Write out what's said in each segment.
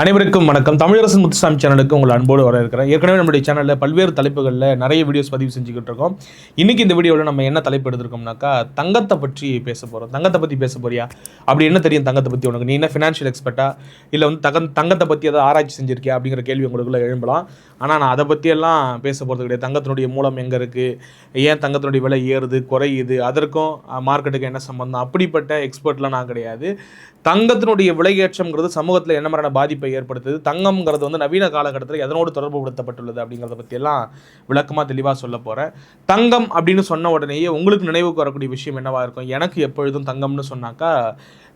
அனைவருக்கும் வணக்கம். தமிழரசன் முத்துசாமி சேனலுக்கு உங்கள் அன்போடு வர இருக்கிறேன் ஏற்கனவே நம்முடைய சேனலில் பல்வேறு தலைப்புகளில் நிறைய வீடியோஸ் பதிவு செஞ்சுக்கிட்டு இருக்கோம். இன்னைக்கு இந்த வீடியோவில் நம்ம என்ன தலைப்பு எடுத்திருக்கோம்னாக்கா தங்கத்தை பற்றி பேச போகிறோம் தங்கத்தை பற்றி பேச போறியா? அப்படி என்ன தெரியும் தங்கத்தை பற்றி உனக்கு? நீ என்ன ஃபினான்ஷியல் எக்ஸ்பர்ட்டா இல்லை வந்து தங்க தங்கத்தை பற்றி ஏதாவது ஆராய்ச்சி செஞ்சிருக்கியா? அப்படிங்கிற கேள்வி உங்களுக்குள்ள எழும்பலாம். ஆனால் நான் அதை பற்றியெல்லாம் பேச போகிறது கிடையாது. தங்கத்தினுடைய மூலம் எங்கே இருக்குது ஏன் தங்கத்தினுடைய விலை ஏறுது குறையுது? அதற்கும் மார்க்கெட்டுக்கு என்ன சம்மந்தம் அப்படிப்பட்ட எக்ஸ்பர்ட்லாம் நான் கிடையாது. தங்கத்தினுடைய விலையேற்றம்ங்கிறது சமூகத்தில் என்ன மாதிரியான பாதிப்பை ஏற்படுத்துது. தங்கம்ங்கிறது வந்து நவீன காலகட்டத்தில் எதனோடு தொடர்புபடுத்தப்பட்டுள்ளது அப்படிங்கிறத பற்றியெல்லாம் விளக்கமாக தெளிவாக சொல்ல போகிறேன் தங்கம் அப்படின்னு சொன்ன உடனேயே உங்களுக்கு நினைவுக்கு வரக்கூடிய விஷயம் என்னவா இருக்கும்? எனக்கு எப்பொழுதும் தங்கம்னு சொன்னாக்கா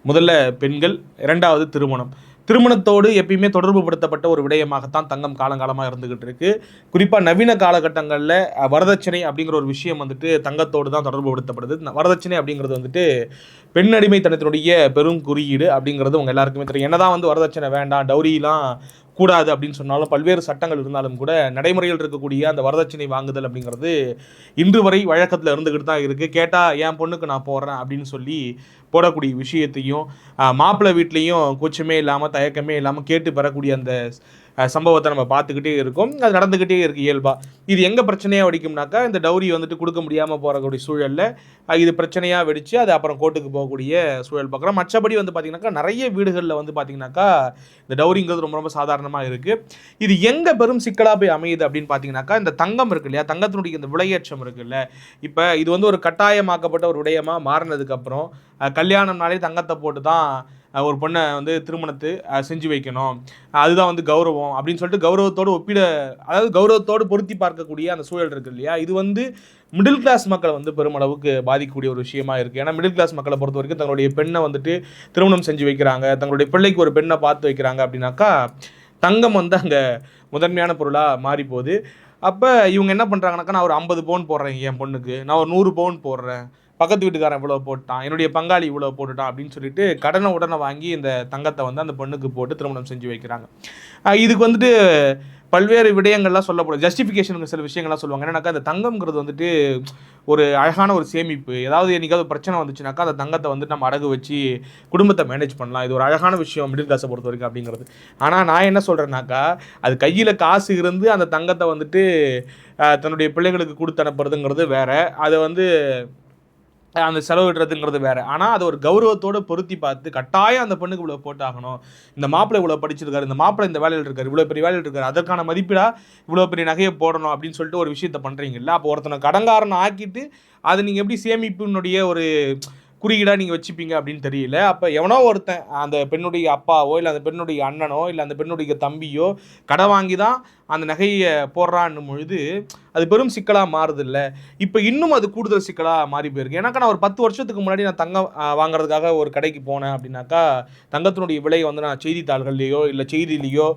முதல்ல பெண்கள் இரண்டாவது திருமணம். திருமணத்தோடு எப்பயுமே தொடர்புபடுத்தப்பட்ட ஒரு விடயமாகத்தான் தங்கம் காலங்காலமாக இருந்துகிட்டு இருக்கு குறிப்பாக நவீன காலகட்டங்களில் வரதட்சணை அப்படிங்கிற ஒரு விஷயம் வந்துட்டு தங்கத்தோடு தான் தொடர்புபடுத்தப்படுது. படுத்தப்படுது வரதட்சணை அப்படிங்கிறது வந்துட்டு பெண் அடிமைத்தனத்தினுடைய பெரும் குறியீடு அப்படிங்கிறது உங்கள் எல்லாருக்குமே தெரியும். என்னதான் வந்து வரதட்சணை வேண்டாம் டௌரியெலாம் கூடாது அப்படின்னு சொன்னாலும் பல்வேறு சட்டங்கள் இருந்தாலும் கூட நடைமுறையில் இருக்கக்கூடிய அந்த வரதட்சணை வாங்குதல் அப்படிங்கிறது இன்று வரை வழக்கத்தில் இருந்துக்கிட்டு தான் இருக்குது கேட்டால் என் பொண்ணுக்கு நான் போடுறேன் அப்படின்னு சொல்லி போடக்கூடிய விஷயத்தையும் மாப்பிள்ளை வீட்லேயும் கூச்சமே இல்லாமல் தயக்கமே இல்லாமல் கேட்டு பெறக்கூடிய அந்த சம்பவத்தை நம்ம பார்த்துக்கிட்டே இருக்கோம். அது நடந்துக்கிட்டே இருக்கு இயல்பாக இது எங்கே பிரச்சனையாக வெடிக்கும்னாக்கா இந்த டவுரி வந்துட்டு கொடுக்க முடியாமல் போகக்கூடிய சூழலில் இது பிரச்சனையாக வெடித்து அது அப்புறம் கோர்ட்டுக்கு போகக்கூடிய சூழல் பார்க்குறோம். மற்றபடி வந்து பார்த்திங்கனாக்கா நிறைய வீடுகளில் வந்து பார்த்திங்கனாக்கா இந்த டௌரிங்கிறது ரொம்ப ரொம்ப சாதாரணமாக இருக்குது இது எங்கே பெரும் சிக்கலாக போய் அமையுது அப்படின்னு பார்த்தீங்கன்னாக்கா இந்த தங்கம் இருக்கு இல்லையா? தங்கத்தினுடைய இந்த விலையேற்றம் இருக்குல்ல. இப்போ இது வந்து ஒரு கட்டாயமாக்கப்பட்ட ஒரு விடயமாக மாறினதுக்கப்புறம் கல்யாணம்னாலே தங்கத்தை போட்டு தான் ஒரு பொண்ணை வந்து திருமணத்து செஞ்சு வைக்கணும். அதுதான் வந்து கௌரவம் அப்படின்னு சொல்லிட்டு கௌரவத்தோடு ஒப்பிட அதாவது கௌரவத்தோடு பொருத்தி பார்க்கக்கூடிய அந்த சூழல் இருக்கு இல்லையா? இது வந்து மிடில் கிளாஸ் மக்களை வந்து பெருமளவுக்கு பாதிக்கக்கூடிய ஒரு விஷயமா இருக்குது ஏன்னா மிடில் கிளாஸ் மக்களை பொறுத்த வரைக்கும் தங்களுடைய பெண்ணை வந்துட்டு திருமணம் செஞ்சு வைக்கிறாங்க. தங்களுடைய பிள்ளைக்கு ஒரு பெண்ணை பார்த்து வைக்கிறாங்க அப்படின்னாக்கா தங்கம் வந்து அங்கே முதன்மையான பொருளாக மாறி போகுது அப்போ இவங்க என்ன பண்ணுறாங்கனாக்கா நான் ஒரு ஐம்பது பவுன் போடுறேன் என் பொண்ணுக்கு. நான் ஒரு நூறு பவுன் போடுறேன். பக்கத்து வீட்டுக்காரன் இவ்வளோ போட்டான் என்னுடைய பங்காளி இவ்வளோ போட்டுட்டான் அப்படின்னு சொல்லிட்டு கடனை உடனே வாங்கி இந்த தங்கத்தை வந்து அந்த பொண்ணுக்கு போட்டு திருமணம் செஞ்சு வைக்கிறாங்க. இதுக்கு வந்துட்டு பல்வேறு விடயங்கள்லாம் சொல்லப்படும். ஜஸ்டிஃபிகேஷனுக்கு சில விஷயங்கள்லாம் சொல்லுவாங்க. என்னன்னாக்கா அந்த தங்கம்ங்கிறது வந்துட்டு ஒரு அழகான ஒரு சேமிப்பு. ஏதாவது என்னைக்காவது பிரச்சனை வந்துச்சுனாக்கா அந்த தங்கத்தை வந்து நம்ம அடகு வச்சு குடும்பத்தை மேனேஜ் பண்ணலாம். இது ஒரு அழகான விஷயம் மிடில் கிளாஸை பொறுத்த வரைக்கும் அப்படிங்கிறது. ஆனால் நான் என்ன சொல்கிறேன்னாக்கா அது கையில் காசு இருந்து அந்த தங்கத்தை வந்துட்டு தன்னுடைய பிள்ளைகளுக்கு கொடுத்து அனுப்புறதுங்கிறது வேறு. அதை வந்து அந்த செலவிடுறதுங்கிறது வேற. ஆனால் அதை ஒரு கௌரவத்தோடு பொருத்தி பார்த்து கட்டாயம் அந்த பெண்ணுக்கு இவ்வளோ போட்டாகணும். இந்த மாப்பிள்ளை இவ்வளோ படிச்சிருக்காரு இந்த மாப்பிள்ளை இந்த வேலையில் இருக்காரு இவ்வளோ பெரிய வேலையில் இருக்காரு அதற்கான மதிப்பீடா இவ்வளோ பெரிய நகையை போடணும் அப்படின்னு சொல்லிட்டு ஒரு விஷயத்த பண்ணுறீங்கல்ல அப்போ ஒருத்தனை கடங்காரன் ஆக்கிட்டு அதை நீங்கள் எப்படி சேமிப்பினுடைய ஒரு குறியீடாக நீங்கள் வச்சுப்பீங்க அப்படின்னு தெரியல. அப்போ எவனோ ஒருத்தன் அந்த பெண்ணுடைய அப்பாவோ இல்லை அந்த பெண்ணுடைய அண்ணனோ இல்லை அந்த பெண்ணுடைய தம்பியோ கடை வாங்கி தான் அந்த நகையை போடுறான்னும் பொழுது அது பெரும் சிக்கலாக மாறுதில்ல. இப்போ இன்னும் அது கூடுதல் சிக்கலாக மாறி போயிருக்கு. ஏன்னாக்கா நான் ஒரு பத்து வருஷத்துக்கு முன்னாடி நான் தங்கம் வாங்குறதுக்காக ஒரு கடைக்கு போனேன் அப்படின்னாக்கா தங்கத்தினுடைய விலையை வந்து நான் செய்தித்தாள்கள்லேயோ இல்லை செய்தியிலேயோ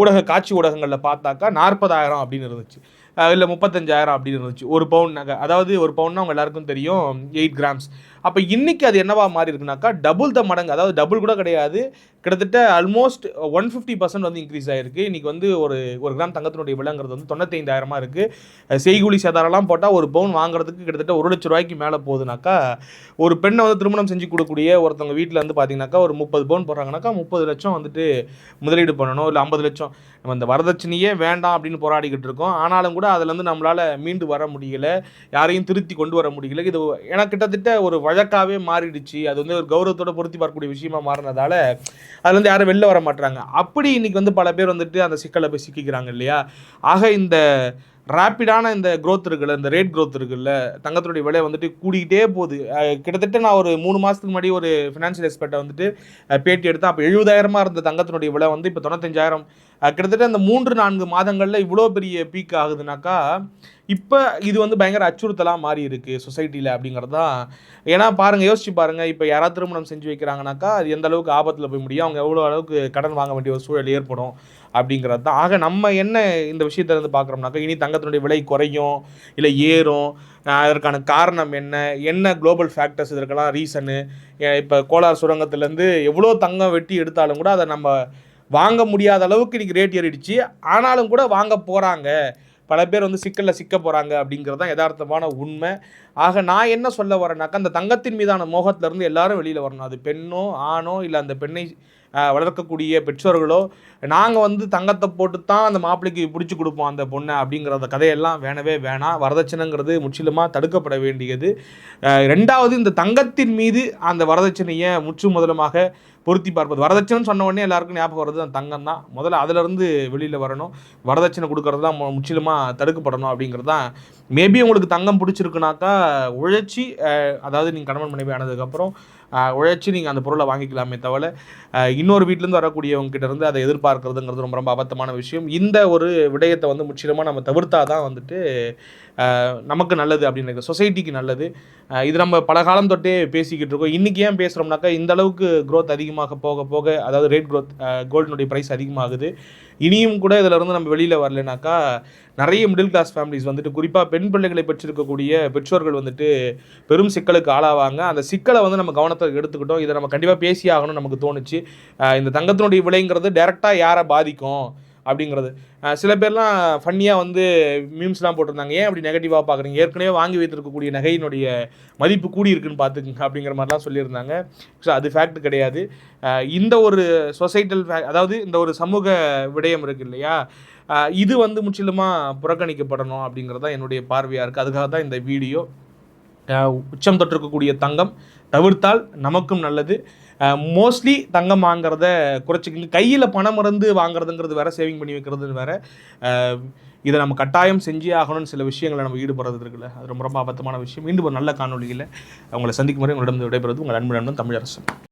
ஊடக காட்சி ஊடகங்களில் பார்த்தாக்கா நாற்பதாயிரம் அப்படின்னு இருந்துச்சு. இல்லை முப்பத்தஞ்சாயிரம் அப்படின்னு இருந்துச்சு. ஒரு பவுன் நகை. அதாவது ஒரு பவுன்னா அவங்க எல்லாருக்கும் தெரியும் எயிட் கிராம்ஸ். அப்போ இன்றைக்கி அது என்னவா மாறி இருக்குனாக்கா டபுள் த மடங்கு. அதாவது டபுள் கூட கிடையாது. கிட்டத்தட்ட ஆல்மோஸ்ட் ஒன் ஃபிஃப்டி பர்சன்ட் வந்து இன்க்ரீஸ் ஆகிருக்கு இன்றைக்கி வந்து ஒரு ஒரு கிராம் தங்கத்தினுடைய விலைங்கிறது வந்து தொண்ணூத்தைந்தாயிரமாக இருக்குது செய்கூலி சேதாரம்லாம் போட்டால் ஒரு பவுன் வாங்குறதுக்கு கிட்டத்தட்ட ஒரு லட்ச ரூபாய்க்கு மேலே போகுதுனாக்கா ஒரு பெண்ணை வந்து திருமணம் செஞ்சு கொடுக்கக்கூடிய ஒருத்தவங்க வீட்டில் வந்து பார்த்தீங்கன்னாக்கா ஒரு முப்பது பவுன் போடுறாங்கனாக்கா முப்பது லட்சம் வந்துட்டு முதலீடு பண்ணணும். இல்லை ஐம்பது லட்சம். நம்ம இந்த வரதட்சணையே வேண்டாம் அப்படின்னு போராடிக்கிட்டு இருக்கோம். ஆனாலும் கூட அதுலேருந்து நம்மளால் மீண்டு வர முடியல. யாரையும் திருத்தி கொண்டு வர முடியல. இது ஏன்னா கிட்டத்தட்ட ஒரு வழக்காகவே மாறிடுச்சு. அது வந்து ஒரு கௌரவத்தோட பொருத்தி பார்க்கக்கூடிய விஷயமா மாறினதால அதுலேருந்து யாரும் வெளில வர மாட்டுறாங்க அப்படி இன்னைக்கு வந்து பல பேர் வந்துட்டு அந்த சிக்கலை போய் சிக்கிக்கிறாங்க இல்லையா? ஆக இந்த ரேப்பிடான இந்த க்ரோத் இருக்குல்ல இந்த ரேட் க்ரோத் இருக்குல்ல தங்கத்தினுடைய விலை வந்துட்டு கூடிக்கிட்டே போகுது. கிட்டத்தட்ட நான் ஒரு மூணு மாதத்துக்கு முன்னாடி ஒரு ஃபினான்ஷியல் எக்ஸ்பர்ட்டை வந்துட்டு பேட்டி எடுத்தேன். அப்போ எழுபதாயிரமாக இருந்த தங்கத்தினுடைய விலை வந்து இப்போ தொண்ணூத்தஞ்சாயிரம். கிட்டத்தட்ட அந்த மூன்று நான்கு மாதங்களில் இவ்வளோ பெரிய பீக் ஆகுதுனாக்கா இப்போ இது வந்து பயங்கர அச்சுறுத்தலாக மாறி இருக்கு சொசைட்டியில் அப்படிங்கிறது. தான் ஏன்னா பாருங்கள் யோசிச்சு பாருங்க. இப்போ யாராவது திருமணம் செஞ்சு வைக்கிறாங்கனாக்கா அது எந்த அளவுக்கு ஆபத்தில் போய் முடியும். அவங்க எவ்வளோ அளவுக்கு கடன் வாங்க வேண்டிய ஒரு சூழல் ஏற்படும். அப்படிங்கிறது தான். ஆக நம்ம என்ன இந்த விஷயத்திலேருந்து பார்க்குறோம்னாக்கா இனி தங்கத்தினுடைய விலை குறையும் இல்லை ஏறும் அதற்கான காரணம் என்ன என்ன குளோபல் ஃபேக்டர்ஸ் இதற்கெல்லாம் ரீசனு இப்போ கோலார் சுரங்கத்துலேருந்து எவ்வளோ தங்கம் வெட்டி எடுத்தாலும் கூட அதை நம்ம வாங்க முடியாத அளவுக்கு இன்றைக்கி ரேட் ஏறிடுச்சு. ஆனாலும் கூட வாங்க போகிறாங்க பல பேர் வந்து சிக்கலில் சிக்க போகிறாங்க அப்படிங்கிறது தான் யதார்த்தமான உண்மை. ஆக நான் என்ன சொல்ல வரேன்னாக்கா அந்த தங்கத்தின் மீதான மோகத்திலேருந்து எல்லாரும் வெளியில் வரணும். அது பெண்ணோ ஆணோ இல்லை அந்த பெண்ணை வளர்க்கக்கூடிய பெற்றோர்களோ நாங்கள் வந்து தங்கத்தை போட்டு தான் அந்த மாப்பிள்ளைக்கு பிடிச்சி கொடுப்போம் அந்த பொண்ணை அப்படிங்கிறத கதையெல்லாம் வேணவே வேணாம். வரதட்சணைங்கிறது முற்றிலுமாக தடுக்கப்பட வேண்டியது. ரெண்டாவது இந்த தங்கத்தின் மீது அந்த வரதட்சணையை முற்று முதலமாக பொருத்தி பார்ப்பது. வரதட்சணைன்னு சொன்ன உடனே எல்லாருக்கும் ஞாபகம் வர்றது அந்த தங்கம் தான். முதல்ல அதிலிருந்து வெளியில் வரணும். வரதட்சணை கொடுக்கறது தான் மு- முற்றிலுமாக தடுக்கப்படணும் அப்படிங்கிறது தான். மேபி உங்களுக்கு தங்கம் பிடிச்சிருக்குனாக்கா உழைச்சி அதாவது நீங்கள் கணவன் மனைவி ஆனதுக்கப்புறம் உழைச்சி நீங்கள் அந்த பொருளை வாங்கிக்கலாமே தவிர இன்னொரு வீட்டிலேருந்து வரக்கூடியவங்ககிட்ட இருந்து அதை எதிர்பார்க்கறதுங்கிறது ரொம்ப ரொம்ப அபத்தமான விஷயம். இந்த ஒரு விடயத்தை வந்து முற்றிலுமாக நம்ம தவிர்த்தா தான் வந்துட்டு நமக்கு நல்லது அப்படின்னு சொசைட்டிக்கு நல்லது. இது நம்ம பல காலம் தொட்டே பேசிக்கிட்டு இருக்கோம். இன்றைக்கி ஏன் பேசுகிறோம்னாக்கா இந்த அளவுக்கு க்ரோத் அதிகமாக போக போக அதாவது ரேட் க்ரோத் கோல்டினுடைய ப்ரைஸ் அதிகமாகுது. இனியும் கூட இதில் இருந்து நம்ம வெளியில் வரலைனாக்கா நிறைய மிடில் கிளாஸ் ஃபேமிலிஸ் வந்துட்டு குறிப்பாக பெண் பிள்ளைகளை பெற்றிருக்கக்கூடிய பெற்றோர்கள் வந்துட்டு பெரும் சிக்கலுக்கு ஆளாவாங்க. அந்த சிக்கலை வந்து நம்ம கவனத்தை எடுத்துக்கிட்டோம். இதை நம்ம கண்டிப்பாக பேசி ஆகணும்னு நமக்கு தோணுச்சு. இந்த தங்கத்தினுடைய விலைங்கிறது டைரெக்டாக யாரை பாதிக்கும் அப்படிங்கிறது. சில பேர்லாம் ஃபன்னியாக வந்து மீம்ஸ்லாம் போட்டிருந்தாங்க. ஏன் அப்படி நெகட்டிவாக பார்க்குறீங்க ஏற்கனவே வாங்கி வைத்திருக்கக்கூடிய நகையினுடைய மதிப்பு கூடி இருக்குன்னு பார்த்துக்குங்க அப்படிங்கிற மாதிரிலாம் சொல்லியிருந்தாங்க. ஸோ அது ஃபேக்ட் கிடையாது. இந்த ஒரு சொசைட்டல் அதாவது இந்த ஒரு சமூக விடயம் இருக்கு இல்லையா? இது வந்து முற்றிலுமாக புறக்கணிக்கப்படணும் அப்படிங்கிறது தான் என்னுடைய பார்வையாக இருக்குது அதுக்காக தான் இந்த வீடியோ உச்சம் தொட்டிருக்கக்கூடிய தங்கம் தவிர்த்தால் நமக்கும் நல்லது. மோஸ்ட்லி தங்கம் வாங்குறத குறைச்சிக்கங்க. கையில் பணம் மருந்து வாங்குறதுங்கிறது வேறு சேவிங் பண்ணி வைக்கிறது வேற. இதை நம்ம கட்டாயம் செஞ்சே ஆகணும்னு சில விஷயங்களை நம்ம ஈடுபடுறது இருக்குல்ல. அது ரொம்ப ரொம்ப அபத்தமான விஷயம். மீண்டும் ஒரு நல்ல காணொலியில் அவங்களை சந்திக்கும் முறை உங்களிடம் விடைபெறுவது உங்கள் அன்பு நண்பன் தமிழரசன்.